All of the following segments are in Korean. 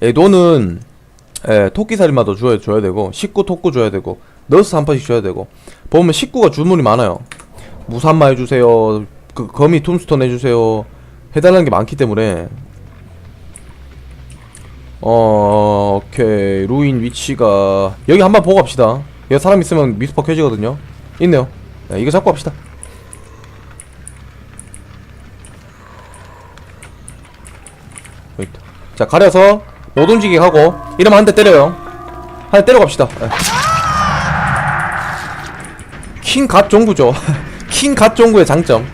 에도는 예, 토끼 살인마도 줘야, 줘야 되고 식구 토끼 줘야 되고 너스 한 판씩 줘야 되고 보면 식구가 주문이 많아요. 무산마 해주세요. 그 거미 툼스톤 해주세요. 해달라는 게 많기 때문에. 어 오케이. 루인 위치가 여기 한번 보고 갑시다. 여기 사람 있으면 미스퍼 켜지거든요. 있네요. 네, 이거 잡고 갑시다. 자 가려서 못 움직이게 하고 이러면 한 대 때려요. 한 대 때려 갑시다. 예. 킹갓 종구죠. 킹갓 종구의 장점.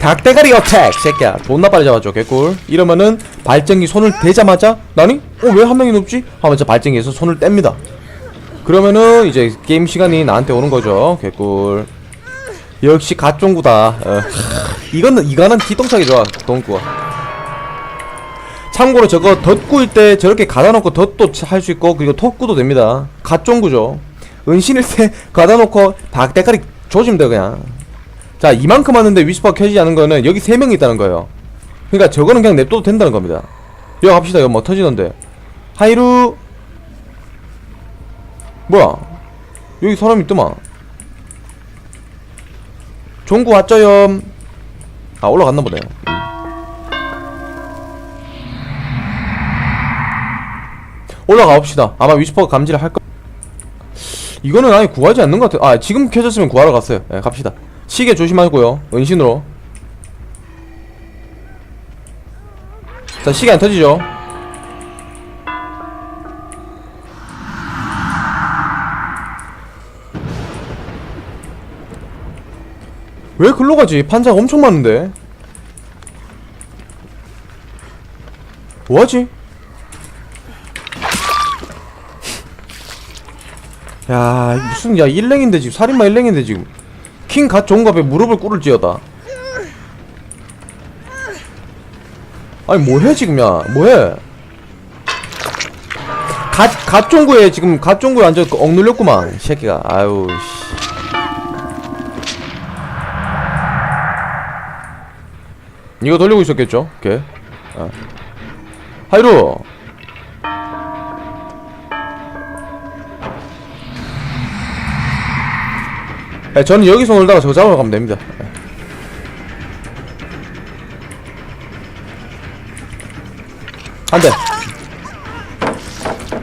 닭대가리 어택 새끼야. 존나 빨리 잡아줘 개꿀. 이러면은 발전기 손을 대자마자 나니? 어 왜 한 명이 높지? 하면서 발전기에서 손을 뗍니다. 그러면은 이제 게임 시간이 나한테 오는 거죠 개꿀. 역시 갓종구다. 어. 이거는 이거는 기동차기 좋아 동구가 참고로 저거 덧구일 때 저렇게 가다놓고 덧도 할 수 있고 그리고 톡구도 됩니다. 갓종구죠. 은신일 때 가다놓고 박대가리 조지면 돼 그냥. 자 이만큼 하는데 위스퍼가 켜지지 않은 거는 여기 세 명이 있다는 거예요. 그러니까 저거는 그냥 냅둬도 된다는 겁니다. 여기 갑시다. 이거 뭐 터지던데. 하이루. 뭐야? 여기 사람 있더만. 종구 왔죠요 아 올라갔나 보네 올라가 봅시다. 아마 위스퍼가 감지를 할거 이거는 아예 구하지 않는 것 같아요 아 지금 켜졌으면 구하러 갔어요. 예 갑시다. 시계 조심하고요. 은신으로. 자 시계 안 터지죠? 왜 글로 가지? 판자가 엄청 많은데. 뭐하지 야 무슨 야 일랭인데 지금 살인마 일랭인데 지금. 킹갓 종갑에 무릎을 꿇을 지어다. 아니 뭐해 지금 야? 뭐해? 갓, 갓종구에 지금 갓종구에 완전 억눌렸구만 이 새끼가. 아유 씨. 이거 돌리고 있었겠죠? 걔 아. 하이루 네, 저는 여기서 놀다가 저 잡으러 가면 됩니다. 네. 한 대.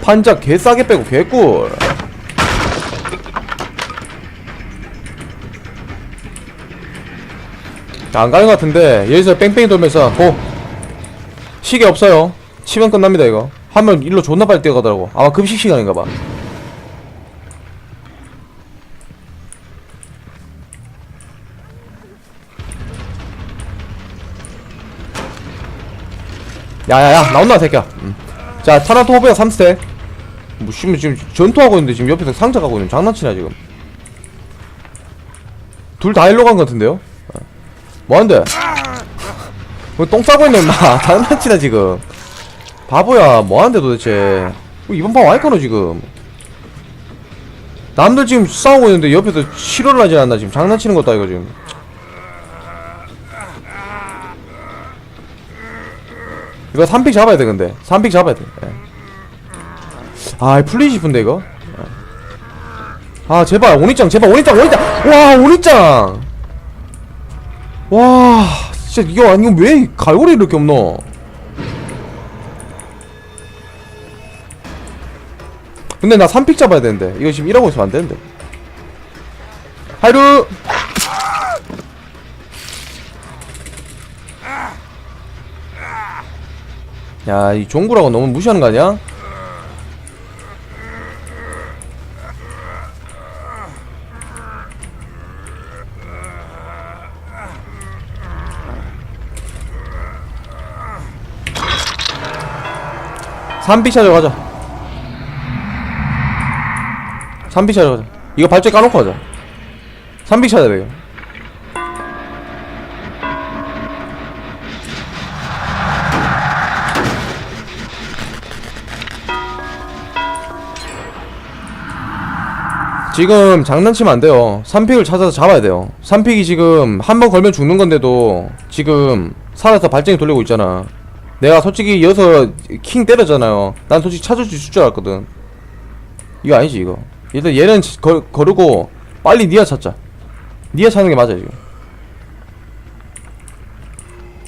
판자 개 싸게 빼고 개꿀. 안 가는 것 같은데 여기서 뺑뺑이 돌면서 고 시계 없어요. 치면 끝납니다 이거. 하면 일로 존나 빨리 뛰어가더라고. 아마 급식 시간인가봐. 야야야 나온다 새끼야. 음. 자 타란토 호베가 3스택 뭐 지금 지금 전투하고 있는데 지금 옆에서 상자 가고 있는 장난치나 지금. 둘 다 일로 간 것 같은데요? 어. 뭐하는데? 뭐똥 싸고 있네 임마. 장난치나 지금. 바보야 뭐하는데 도대체. 뭐 이번 판 와이카노 지금. 남들 지금 싸우고 있는데 옆에서 실어를 하지 않나 지금. 장난치는 것도 아니고 지금 이거 3픽 잡아야 돼 근데. 3픽 잡아야 돼. 예. 아 풀리지 싶은데 이거? 예. 아 제발 오니짱 제발 오니짱 오니짱 와 오니짱 와 진짜 이거 아니 왜 갈고리 이렇게 없노? 근데 나 3픽 잡아야 되는데. 이거 지금 이러고 있으면 안 되는데. 하이루 야, 이 종구라고 너무 무시하는 거 아니야? 삼픽 찾으러 가자. 삼픽 찾으러 가자. 이거 발전기 까놓고 가자. 삼픽 찾아야 돼, 이 지금 장난치면 안 돼요. 3픽을 찾아서 잡아야 돼요. 3픽이 지금 한 번 걸면 죽는 건데도 지금 살아서 발전기 돌리고 있잖아. 내가 솔직히 여기서 킹 때렸잖아요. 난 솔직히 찾을 수 있을 줄 알았거든. 이거 아니지 이거. 일단 얘는 지- 거, 거르고 빨리 니아 찾자. 니아 찾는 게 맞아 지금.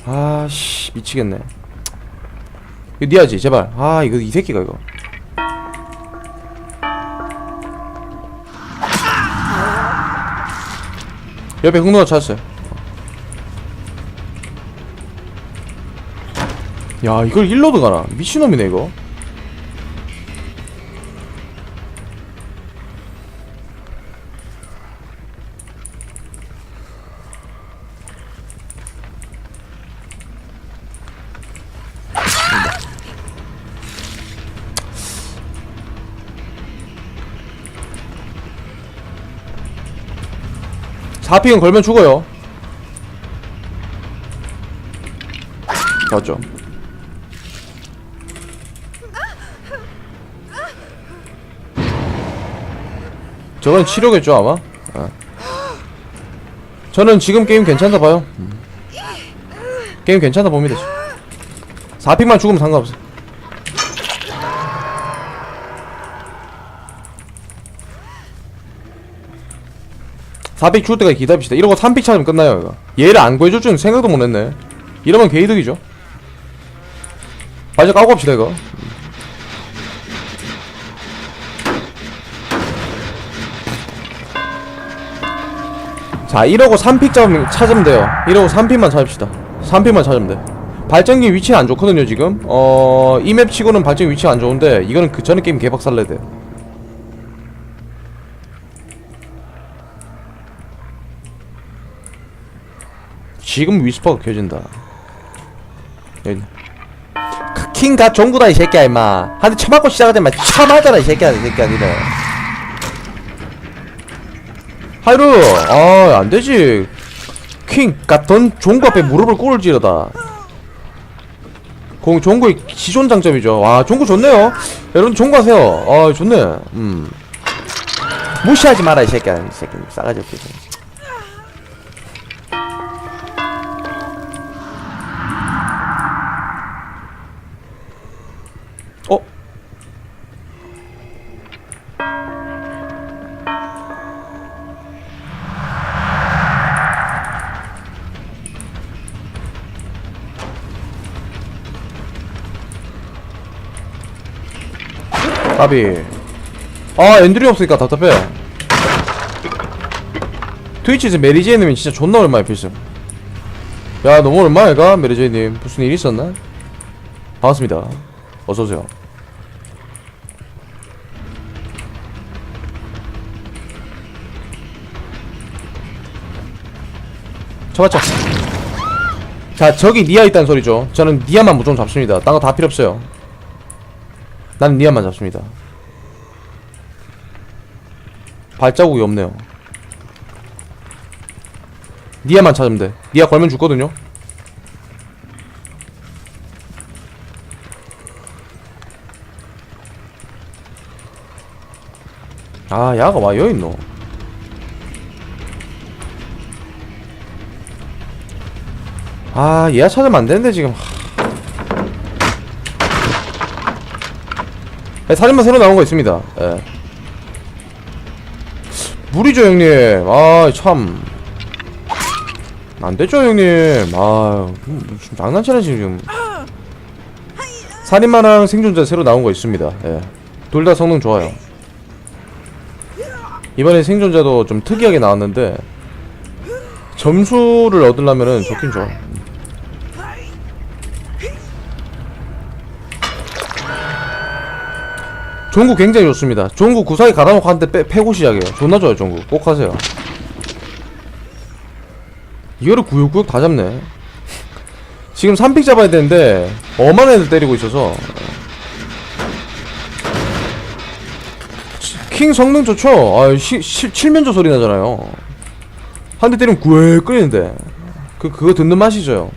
아씨 미치겠네. 이거 니아지 제발. 아 이거 이 새끼가 이거 옆에 흑누가 찾았어요. 야 이걸 일로도 가나? 미친놈이네 이거 4픽은 걸면 죽어요. 맞죠. 저건 치료겠죠 아마? 아. 저는 지금 게임 괜찮다 봐요. 음. 게임 괜찮다 봅니다 4픽만 죽으면 상관없어요. 400 죽을 때까지 기다립시다. 이러고 3픽 찾으면 끝나요 이거. 얘를 안 구해줄 줄은 생각도 못했네. 이러면 개이득이죠. 바지 까고 합시다 이거. 자 이러고 3픽 잡으면, 찾으면 돼요. 이러고 3픽만 찾읍시다. 3픽만 찾으면 돼. 발전기 위치 안 좋거든요 지금. 어... 이 맵 치고는 발전기 위치 안 좋은데 이거는 그 전에 게임 개박살내 돼 지금 위스퍼가 켜진다. 여기 그 킹가 종구다 이 새끼야 임마. 한대 쳐맞고 시작하자 임마 쳐맞아라 이 새끼야 이 새끼야 니네. 하이루! 아 안되지. 킹 같던 종구 앞에 무릎을 꿇을 지르다. 공 종구의 기존 장점이죠. 와 종구 좋네요. 여러분 종구 하세요. 아 좋네. 음. 무시하지 마라 이 새끼야 이 새끼. 싸가지 없게 까비. 아 엔드리 없으니까 답답해. 트위치에서 메리제이님이 진짜 존나 얼마야 필승. 야 너무 얼마야 가 메리제이님. 무슨 일 있었나? 반갑습니다. 어서오세요. 잡았죠? 자 저기 니아 있다는 소리죠. 저는 니아만 무조건 잡습니다. 딴 거 다 필요 없어요 나는 니아만 잡습니다. 발자국이 없네요. 니아만 찾으면 돼. 니아 걸면 죽거든요. 아 야가 와 여기 있노 아 얘가 찾으면 안 되는데 지금 네, 사진만 새로 나온 거 있습니다. 예. 무리죠 형님. 아 참. 안 되죠 형님. 아 음, 지금 장난치나 지금. 살인마랑 생존자 새로 나온 거 있습니다. 예. 둘 다 성능 좋아요. 이번에 생존자도 좀 특이하게 나왔는데 점수를 얻으려면은 좋긴 좋아 종구 굉장히 좋습니다. 종구 구사기 갈아놓고 한 대 패고 시작해요. 존나 좋아요 종구. 꼭 하세요. 이거를 구역구역 다 잡네. 지금 3픽 잡아야 되는데 어마한 애들 때리고 있어서. 킹 성능 좋죠? 아, 시, 시, 칠면조 소리 나잖아요. 한 대 때리면 구획 끓이는데. 그, 그거 듣는 맛이죠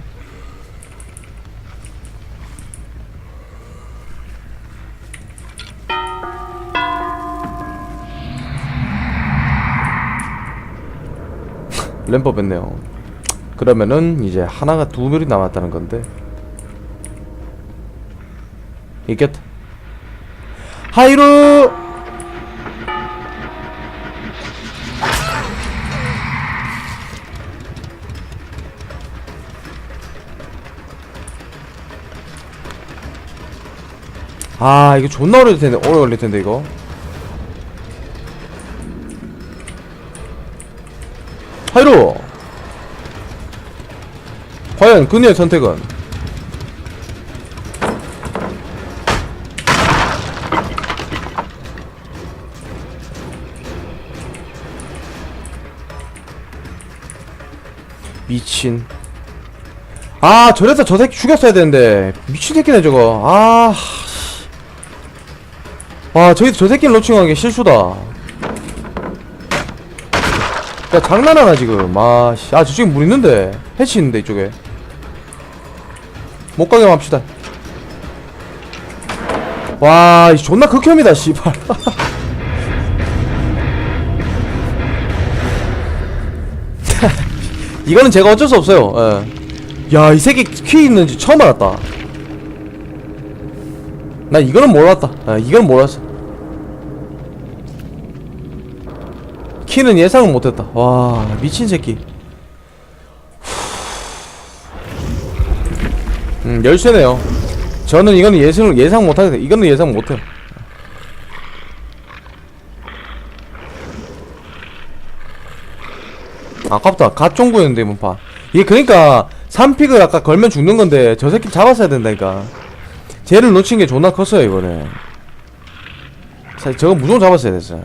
램퍼 뺐네요. 그러면은 이제 하나가 두 명이 남았다는 건데. 있겠다 하이루! 아 이거 존나 오래 될 텐데 오래 걸릴 텐데 이거 하이루 과연 그녀의 선택은? 미친. 아 저래서 저 새끼 죽였어야 되는데. 미친 새끼네 저거. 아 씨. 와 저기 저 새끼를 로칭한 게 실수다 야 장난하나 지금? 아씨. 아 저쪽에 물 있는데. 해치 있는데 이쪽에. 못 가게 합시다. 와이 존나 극혐이다 씨발. 이거는 제가 어쩔 수 없어요. 예. 야이 새끼 키 있는지 처음 알았다. 나 이거는 몰랐다. 아, 이거는 몰랐어 키는 예상은 못했다. 와 미친 새끼. 음 열쇠네요. 저는 이거는 예상 예상 못하겠다 이거는 예상 못해요 아깝다. 갓종구였는데 문파. 이게 그러니까 3픽을 아까 걸면 죽는 건데 저 새끼 잡았어야 된다니까. 쟤를 놓친 게 존나 컸어요 이번에. 저거 무조건 잡았어야 됐어요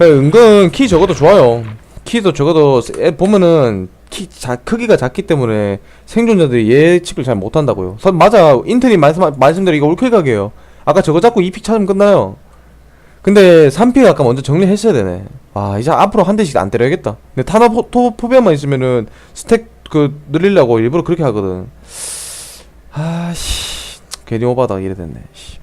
은근 키 적어도 좋아요. 키도 적어도 애 보면은 키 자, 크기가 작기 때문에 생존자들이 예측을 잘 못한다고요. 선- 맞아. 인터넷 말씀, 말씀대로 이거 올클각이에요. 아까 저거 잡고 2픽 찾으면 끝나요. 근데 3픽 아까 먼저 정리했어야 되네. 아 이제 앞으로 한 대씩 안 때려야겠다. 근데 타나 포, 토, 포비아만 있으면은 스택 그 늘리려고 일부러 그렇게 하거든. 아씨. 괜히 오바다 이래 됐네 씨.